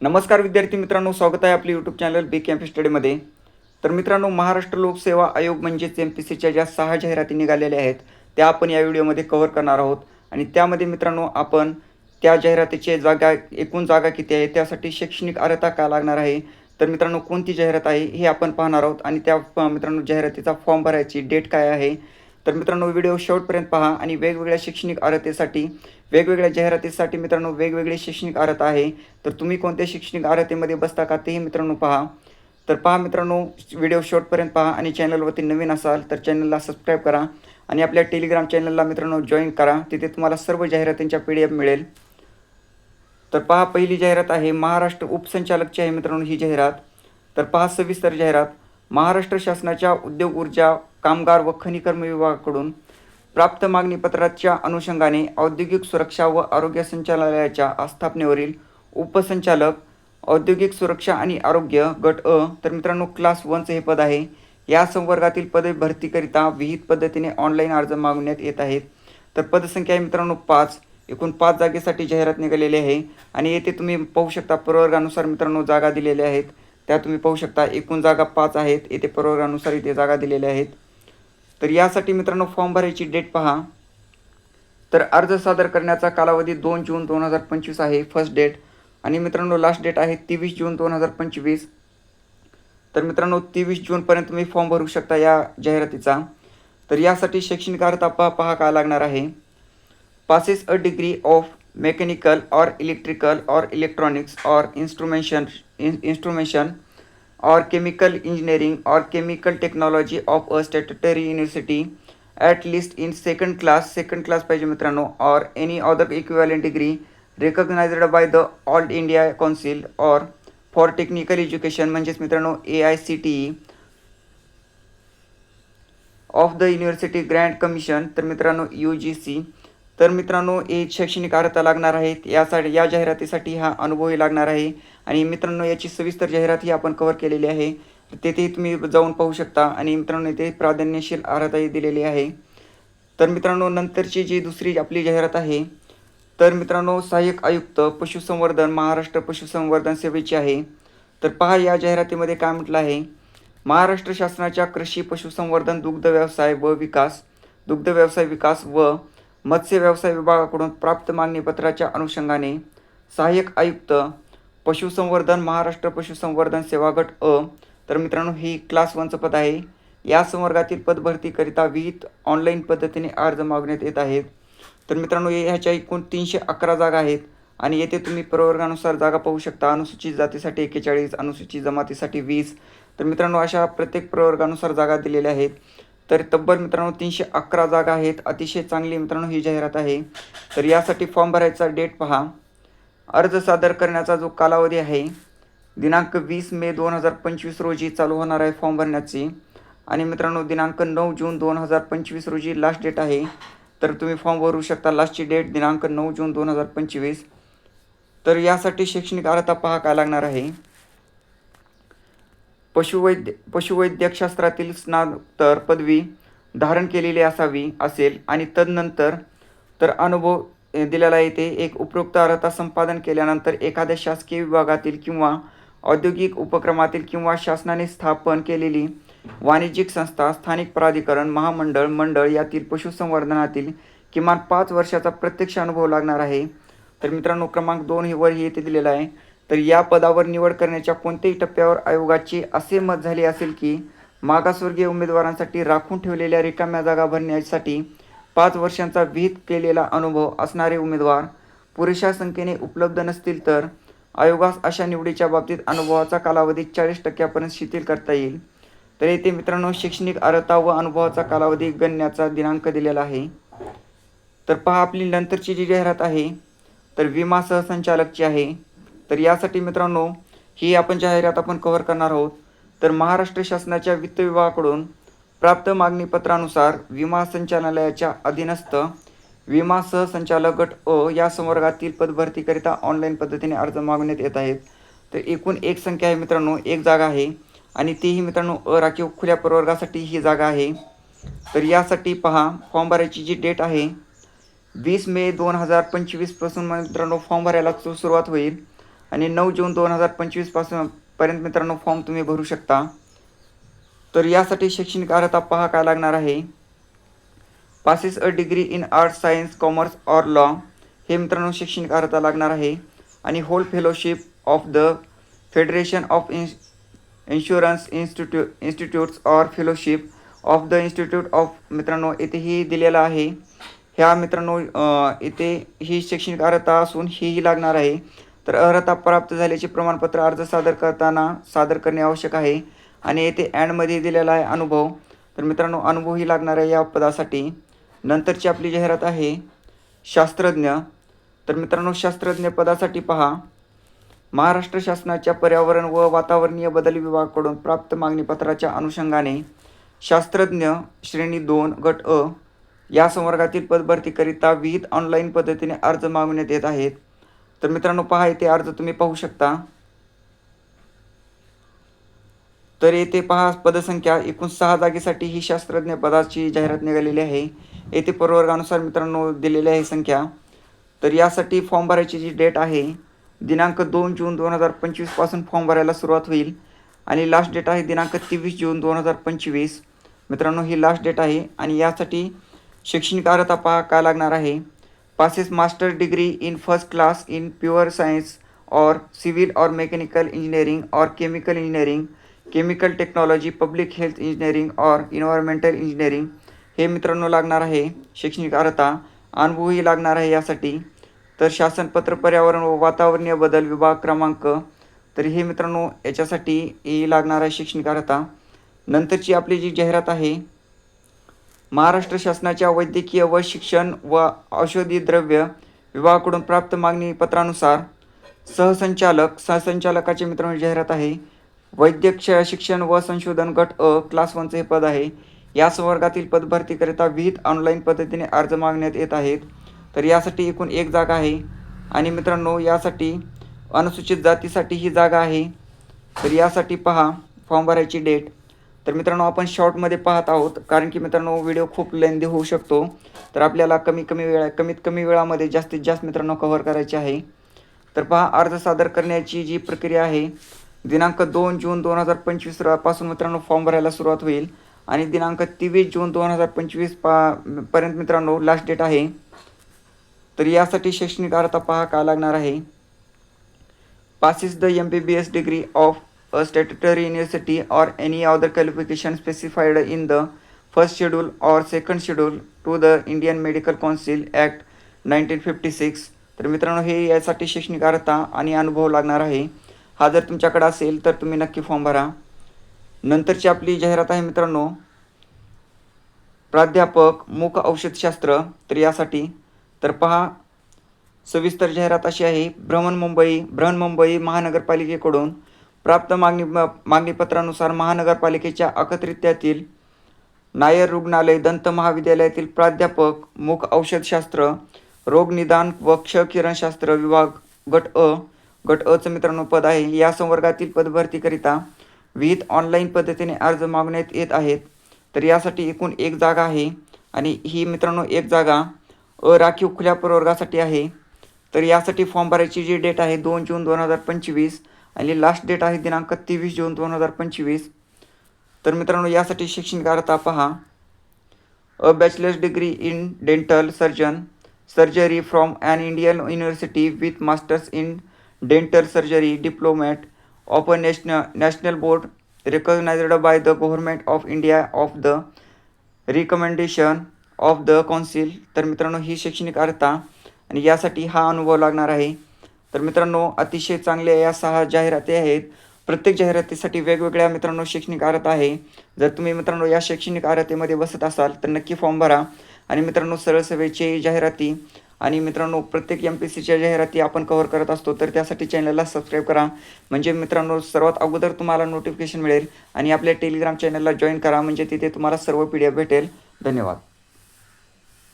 नमस्कार विद्यार्थी मित्रांनो स्वागत आहे आपले यूट्यूब चॅनल बी कॅम्प स्टडीमध्ये तर मित्रांनो महाराष्ट्र लोकसेवा आयोग म्हणजेच एम पी सीच्या ज्या सहा जाहिराती निघालेल्या आहेत त्या आपण या व्हिडिओमध्ये कव्हर करणार आहोत. आणि त्यामध्ये मित्रांनो आपण त्या जाहिरातीचे जागा एकूण जागा किती आहे त्यासाठी शैक्षणिक अर्हता काय लागणार आहे? तर मित्रांनो कोणती जाहिरात आहे हे आपण पाहणार आहोत. आणि त्या मित्रांनो जाहिरातीचा फॉर्म भरायची डेट काय आहे? तर मित्रांनो व्हिडिओ शेवटपर्यंत पहा आणि वेगवेगळ्या शैक्षणिक अर्हतेसाठी वेगवेगळ्या जाहिरातीसाठी मित्रांनो वेगवेगळी शैक्षणिक अर्हता आहे. तर तुम्ही कोणत्या शैक्षणिक अर्हतेमध्ये बसता का तेही मित्रांनो पहा. तर पहा मित्रांनो व्हिडिओ शॉर्टपर्यंत पहा आणि चॅनलवरती नवीन असाल तर चॅनलला सबस्क्राईब करा आणि आपल्या टेलिग्राम चॅनलला मित्रांनो जॉईन करा. तिथे तुम्हाला सर्व जाहिरातींच्या पी डी एफ मिळेल. तर पहा पहिली जाहिरात आहे महाराष्ट्र उपसंचालकची आहे मित्रांनो ही जाहिरात. तर पहा सविस्तर जाहिरात. महाराष्ट्र शासनाच्या उद्योग ऊर्जा कामगार व खनिकर्म विभागाकडून प्राप्त मागणीपत्राच्या अनुषंगाने औद्योगिक सुरक्षा व आरोग्य संचालनालयाच्या आस्थापनेवरील उपसंचालक औद्योगिक सुरक्षा आणि आरोग्य गट अ तर मित्रांनो क्लास वनचं हे पद आहे. या संवर्गातील पदे भरतीकरिता विहित पद्धतीने ऑनलाईन अर्ज मागवण्यात येत आहेत. तर पदसंख्या आहे मित्रांनो पाच. एकूण पाच जागेसाठी जाहिरात निघालेली आहे आणि येथे तुम्ही पाहू शकता प्रवर्गानुसार मित्रांनो जागा दिलेल्या आहेत. त्या तुम्ही पाहू शकता एकूण जागा पाच आहेत. येथे प्रवर्गानुसार इथे जागा दिलेल्या आहेत. तर यासाठी मित्रांनो फॉर्म भरायची डेट पहा. तर अर्ज सादर करण्याचा कालावधी दोन जून दोन हजार पंचवीस आहे फर्स्ट डेट आणि मित्रांनो लास्ट डेट आहे तेवीस जून दोन हजार पंचवीस. तर मित्रांनो तेवीस जूनपर्यंत तुम्ही फॉर्म भरू शकता या जाहिरातीचा. तर यासाठी शैक्षणिक अर्हता पहा पहा काय लागणार आहे. Passes a degree of mechanical or electrical or electronics or instrumentation instrumentation or chemical engineering or chemical technology of a statutory university at least in second class second class पाहिजे मित्रांनो or any other equivalent degree recognized by the all india council or for technical education म्हणजेच मित्रांनो A I C T E of the university grand commission तर मित्रांनो you G C तर मित्रांनो हे शैक्षणिक अर्हता लागणार आहेत. यासाठी या जाहिरातीसाठी हा अनुभवही लागणार आहे. आणि मित्रांनो याची सविस्तर जाहिरात ही आपण कव्हर केलेली आहे. तेथे तुम्ही जाऊन पाहू शकता. आणि मित्रांनो इथे प्राधान्यशील अर्हताही दिलेली आहे. तर मित्रांनो नंतरची जी दुसरी आपली जाहिरात आहे तर मित्रांनो सहाय्यक आयुक्त पशुसंवर्धन महाराष्ट्र पशुसंवर्धन सेवेची आहे. तर पहा या जाहिरातीमध्ये काय म्हटलं आहे. महाराष्ट्र शासनाच्या कृषी पशुसंवर्धन दुग्ध व्यवसाय व विकास दुग्ध व्यवसाय विकास व मत्स्य व्यवसाय विभागाकडून प्राप्त मागणीपत्राच्या अनुषंगाने सहाय्यक आयुक्त पशुसंवर्धन महाराष्ट्र पशुसंवर्धन सेवा गट अ. तर मित्रांनो ही क्लास वनचं पद आहे. या संवर्गातील पदभरतीकरिता विहित ऑनलाईन पद्धतीने अर्ज मागण्यात येत आहेत. तर मित्रांनो हे- ह्याच्या एकूण तीनशे अकरा जागा आहेत आणि येथे तुम्ही प्रवर्गानुसार जागा पाहू शकता. अनुसूचित जातीसाठी एक्केचाळीस अनुसूचित जमातीसाठी वीस. तर मित्रांनो अशा प्रत्येक प्रवर्गानुसार जागा दिलेल्या आहेत. तर तब्बल मित्रांनो तीनशे अकरा जागा आहेत. अतिशय चांगली मित्रांनो ही जाहिरात आहे. तर यासाठी फॉर्म भरायचा डेट पहा. अर्ज सादर करण्याचा जो कालावधी आहे दिनांक वीस मे दोन हजार पंचवीस रोजी चालू होणार आहे फॉर्म भरण्याची. आणि मित्रांनो दिनांक नऊ जून दोन हजार पंचवीस रोजी लास्ट डेट आहे. तर तुम्ही फॉर्म भरू शकता लास्टची डेट दिनांक नऊ जून दोन हजार पंचवीस. तर यासाठी शैक्षणिक अर्हता पहा काय लागणार आहे. पशुवैद्य पशुवैद्यकशास्त्रातील स्नातर पदवी धारण केलेली असावी असेल आणि तदनंतर तर अनुभव दिलेला येथे एक उपरोक्त अर्हता संपादन केल्यानंतर एखाद्या शासकीय विभागातील किंवा औद्योगिक उपक्रमातील किंवा शासनाने स्थापन केलेली वाणिज्यिक संस्था स्थानिक प्राधिकरण महामंडळ मंडळ यातील पशुसंवर्धनातील किमान पाच वर्षाचा प्रत्यक्ष अनुभव लागणार आहे. तर मित्रांनो क्रमांक दोन हे वर येथे दिलेला आहे. तर या पदावर निवड करण्याच्या कोणत्याही टप्प्यावर आयोगाची असे मत झाले असेल की मागासवर्गीय उमेदवारांसाठी राखून ठेवलेल्या रिकाम्या जागा भरण्यासाठी पाच वर्षांचा विहित केलेला अनुभव असणारे उमेदवार पुरेशा संख्येने उपलब्ध नसतील तर आयोगास अशा निवडीच्या बाबतीत अनुभवाचा कालावधी चाळीस टक्क्यापर्यंत शिथिल करता येईल. तर येथे मित्रांनो शैक्षणिक अर्हता व अनुभवाचा कालावधी गणण्याचा दिनांक दिलेला आहे. तर पहा आपली नंतरची जी जाहिरात आहे तर विमा सहसंचालकची आहे. तर यासाठी मित्रांनो ही आपण जाहिरात आपण कव्हर करणार आहोत. तर महाराष्ट्र शासनाच्या वित्त विभागाकडून प्राप्त मागणीपत्रानुसार विमा संचालनालयाच्या अधीनस्थ विमा सहसंचालक गट अ या संवर्गातील पदभरतीकरिता ऑनलाईन पद्धतीने अर्ज मागवण्यात येत आहेत. तर एकूण एक संख्या आहे मित्रांनो एक जागा आहे. आणि तीही मित्रांनो अ राखीव खुल्या प्रवर्गासाठी ही जागा आहे. तर यासाठी पहा फॉर्म भरायची जी डेट आहे वीस मे दोन हजार पंचवीसपासून मित्रांनो फॉर्म भरायला सुरुवात होईल. आणि नऊ जून दोन हजार पंचवीसपासून पर्यंत मित्रांनो फॉर्म तुम्ही भरू शकता. तर यासाठी शैक्षणिक अर्हता पहा काय लागणार आहे. Passes a degree in art science commerce or law हे मित्रांनो शैक्षणिक अर्हता लागणार आहे. आणि whole fellowship of the federation of इन्श insurance institute institutes or fellowship of the institute of मित्रांनो येथेही दिलेलं आहे. ह्या मित्रांनो इथे येथे ही शैक्षणिक अर्हता असून हीही लागणार आहे. तर अर्हता प्राप्त झाल्याचे प्रमाणपत्र अर्ज सादर करताना सादर करणे आवश्यक आहे आणि येथे अँडमध्ये दिलेला आहे अनुभव. तर मित्रांनो अनुभवही लागणार आहे या पदासाठी. नंतरची आपली जाहिरात आहे शास्त्रज्ञ. तर मित्रांनो शास्त्रज्ञ पदासाठी पहा. महाराष्ट्र शासनाच्या पर्यावरण व वातावरणीय बदल विभागाकडून प्राप्त मागणीपत्राच्या अनुषंगाने शास्त्रज्ञ श्रेणी दोन गट अ या संवर्गातील पदभरतीकरिता विविध ऑनलाईन पद्धतीने अर्ज मागवण्यात येत आहेत. तर मित्रांनो पहा इथे अर्ज तुम्ही पाहू शकता. तर येथे पहा पदसंख्या एकूण सहा जागेसाठी ही शास्त्रज्ञ पदाची जाहिरात निघालेली आहे. येथे प्रवर्गानुसार मित्रांनो दिलेली आहे संख्या. तर यासाठी फॉर्म भरायची जी डेट आहे दिनांक दोन जून दोन हजार पंचवीसपासून फॉर्म भरायला सुरुवात होईल. आणि लास्ट डेट आहे दिनांक तेवीस जून दोन हजार पंचवीस. मित्रांनो ही लास्ट डेट आहे. आणि यासाठी शैक्षणिक अर्हता पहा काय लागणार आहे? Passes master degree in first class in pure science or civil or mechanical engineering or chemical engineering chemical technology public health engineering और इन्व्हायरमेंटल इंजिनिअरिंग हे मित्रांनो लागणार आहे शैक्षणिक अर्हता अनुभवही लागणार आहे यासाठी. तर शासनपत्र पर्यावरण व वातावरणीय बदल विभाग क्रमांक तर हे मित्रांनो याच्यासाठी ही लागणार आहे शैक्षणिक अर्हता. नंतरची आपली जी जाहिरात आहे महाराष्ट्र शासनाच्या वैद्यकीय व शिक्षण व औषधी द्रव्य विभागाकडून प्राप्त मागणी पत्रानुसार सहसंचालक सहसंचालकाचे मित्रांनो जाहिरात आहे. वैद्यक शिक्षण व संशोधन गट अ क्लास वनचे हे पद आहे. या संवर्गातील पदभरतीकरिता विविध ऑनलाईन पद्धतीने अर्ज मागण्यात येत आहेत. तर यासाठी एकूण एक जागा आहे. आणि मित्रांनो यासाठी अनुसूचित जातीसाठी ही जागा आहे. तर यासाठी पहा फॉर्म भरायची डेट. तर मित्रांनो आपण शॉर्टमध्ये पाहत आहोत. कारण की मित्रांनो व्हिडिओ खूप लेंदी होऊ शकतो. तर आपल्याला कमी कमी वेळा कमीत कमी वेळामध्ये जास्तीत जास्त मित्रांनो कव्हर करायचे आहे. तर पहा अर्ज सादर करण्याची जी प्रक्रिया आहे दिनांक दोन जून दोन हजार पंचवीसपासून मित्रांनो फॉर्म भरायला सुरुवात होईल. आणि दिनांक तेवीस जून दोन हजार पंचवीस पा पर्यंत मित्रांनो लास्ट डेट आहे. तर यासाठी शैक्षणिक अर्हता पहा काय लागणार आहे. पास्सीच the M B B S degree of a statutory university or any other qualification specified in the first schedule or second schedule to the Indian Medical Council Act 1956 तर मित्रांनो हे यासाठी शैक्षणिक अर्हता आणि अनुभव लागणार आहे. हा जर तुमच्याकडे असेल तर तुम्ही नक्की फॉर्म भरा. नंतरची आपली जाहिरात आहे मित्रांनो प्राध्यापक मुख औषधशास्त्र तर यासाठी. तर पहा सविस्तर जाहिरात अशी आहे भ्रमण मुंबई बृहन्मुंबई महानगरपालिकेकडून प्राप्त मागणी मागणीपत्रानुसार महानगरपालिकेच्या अखत्रित्यातील नायर रुग्णालय दंत महाविद्यालयातील प्राध्यापक मुख औषधशास्त्र रोगनिदान व क्ष किरणशास्त्र विभाग गट अ गट अचं मित्रांनो पद आहे. या संवर्गातील पदभरतीकरिता विविध ऑनलाईन पद्धतीने अर्ज मागण्यात येत आहेत. तर यासाठी एकूण एक जागा आहे आणि ही मित्रांनो एक जागा अ राखीव खुल्या प्रवर्गासाठी आहे. तर यासाठी फॉर्म भरायची जी डेट आहे दोन जून दोन हजार पंचवीस आणि लास्ट डेट आहे दिनांक तेवीस जून दोन हजार पंचवीस. तर मित्रांनो यासाठी शैक्षणिक अर्हता पहा. A bachelors degree in dental surgeon surgery from an Indian university with masters in dental surgery diplomate of a national national board recognised by the government of India of the recommendation of the council तर मित्रांनो ही शैक्षणिक अर्हता आणि यासाठी हा अनुभव लागणार आहे. तर मित्रांनो अतिशय चांगल्या या सहा जाहिराती आहेत. प्रत्येक जाहिरातीसाठी वेगवेगळ्या मित्रांनो शैक्षणिक आरत आहे. जर तुम्ही मित्रांनो या शैक्षणिक आरतीमध्ये बसत असाल तर नक्की फॉर्म भरा. आणि मित्रांनो सरळ सेवेचे जाहिराती आणि मित्रांनो प्रत्येक एम पी सीच्या जाहिराती आपण कव्हर करत असतो तर त्यासाठी चॅनलला सबस्क्राईब करा. म्हणजे मित्रांनो सर्वात अगोदर तुम्हाला नोटिफिकेशन मिळेल आणि आपल्या टेलिग्राम चॅनलला जॉईन करा. म्हणजे तिथे तुम्हाला सर्व पी डी एफ भेटेल. धन्यवाद.